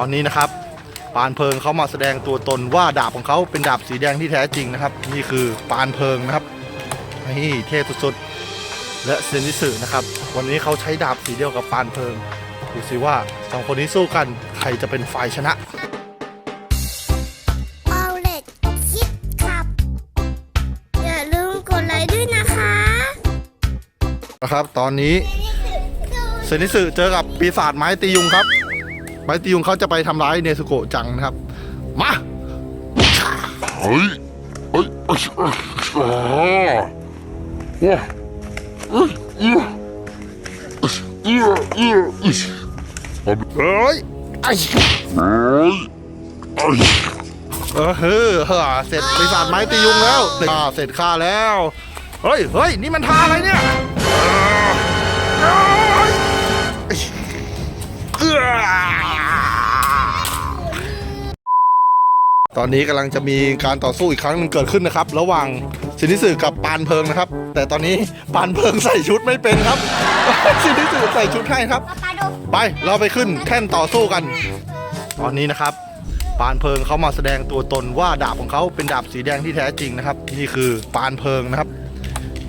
ตอนนี้นะครับปานเพลิงเขามาแสดงตัวตนว่าดาบของเขาเป็นดาบสีแดงที่แท้จริงนะครับ นี่คือปานเพลิงนะครับนี่เท่สุดๆและเซนิสึนะครับ วันนี้เขาใช้ดาบสีเดียวกับปานเพลิงดูสิว่าสองคนนี้สู้กันใครจะเป็นฝ่ายชนะเอาเล็ดคิดขับ อย่าลืมกดไลค์ด้วยนะคะนะครับ ตอนนี้เซนิสึเจอกับปีศาจไม้ตียุงครับ ไม้ตียุงเขาจะไปทำร้ายเนซุโกะจังนะครับ มาเฮ้ยเฮ้ยเอ้ยเอ้ยอ่าว้าเอ้ยเอ้ยเอ้ยเอ้ยเอ้ยเอาไปเฮ้ยไอ้เฮ้ยเอ้ยเออเฮ้อเฮ้อเสร็จปีศาจไม้ตียุงแล้วอ่าเสร็จฆ่าแล้ว เฮ้ยเฮ้ยนี่มันทาอะไรเนี่ยเอ้ยเอื้อ ตอนนี้กำลังจะมีการต่อสู้อีกครั้งหนึงเกิดขึ้นนะครับ ระหว่างซินิสึกับปานเพิงนะครับ แต่ตอนนี้ปานเพิงใส่ชุดไม่เป็นครับซินิสึใส่ชุดให้ครับ ไปเราไปขึ้นแท่นต่อสู้กัน ตอนนี้นะครับ ปานเพิงเขามาแสดงตัวตนว่าดาบของเขาเป็นดาบสีแดงที่แท้จริงนะครับ นี่คือปานเพิงนะครับ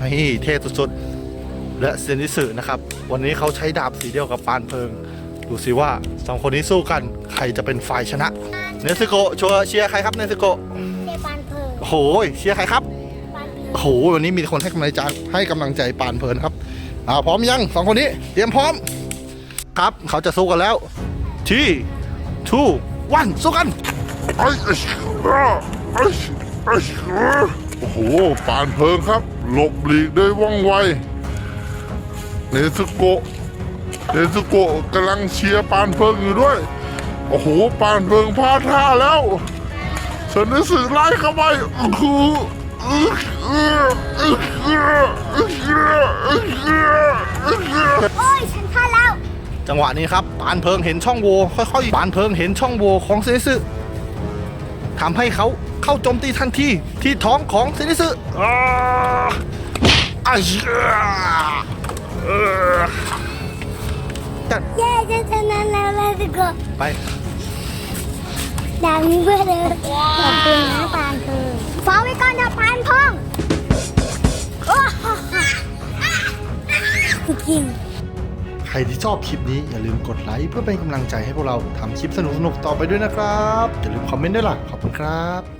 นี่เท่สุดๆและเซนิสึนะครับ วันนี้เขาใช้ดาบสีเดียวกับปานเพิง ดูสิว่าสองคนนี้สู้กันใครจะเป็นฝ่ายชนะ เนซึโกะชัวร์เชียร์ใครครับเนซึโกะเทปานเพลิงโอ้โหเชียร์ใครครับปานเพลิงโอ้โหวันนี้มีคนให้กำลังใจให้กำลังใจปานเพลินครับอ่าพร้อมยังสองคนนี้เตรียมพร้อม ครับเขาจะสู้กันแล้วที่ทูวันสู้กันเอ้ยเอ้ยอ่าเอ้ยเอ้ยอ่าโอ้โหปานเพลิงครับ หลบหลีกได้ว่องไวเนซุโกะ เดซุโกะกำลังเชียร์ปานเพิงอยู่ด้วย โอ้โห ปานเพิงพลาดท่าแล้วชนนิสึไล่เข้าไปคืโอ้ยฉันพลาดแล้ว จังหวะนี้ครับปานเพิงเห็นช่องโหว่ค่อยๆปานเพิงเห็นช่องโหว่ของเซนิสึทำให้เขาเข้าโจมตีทันทีที่ท้องของเซนิสึอา อะเออจัดเย้ฉันชนะแล้วเลยสิกไปดาวนี้เพื่อเดินขอบคุณนะปานเพลิงฟ้าไว้ก่อนนะปานพงโอ้โหจริงใครที่ชอบคลิปนี้อย่าลืมกดไลค์เพื่อเป็นกำลังใจให้พวกเราทำคลิปสนุกๆต่อไปด้วยนะครับอย่าลืมคอมเมนต์ด้วยล่ะขอบคุณครับ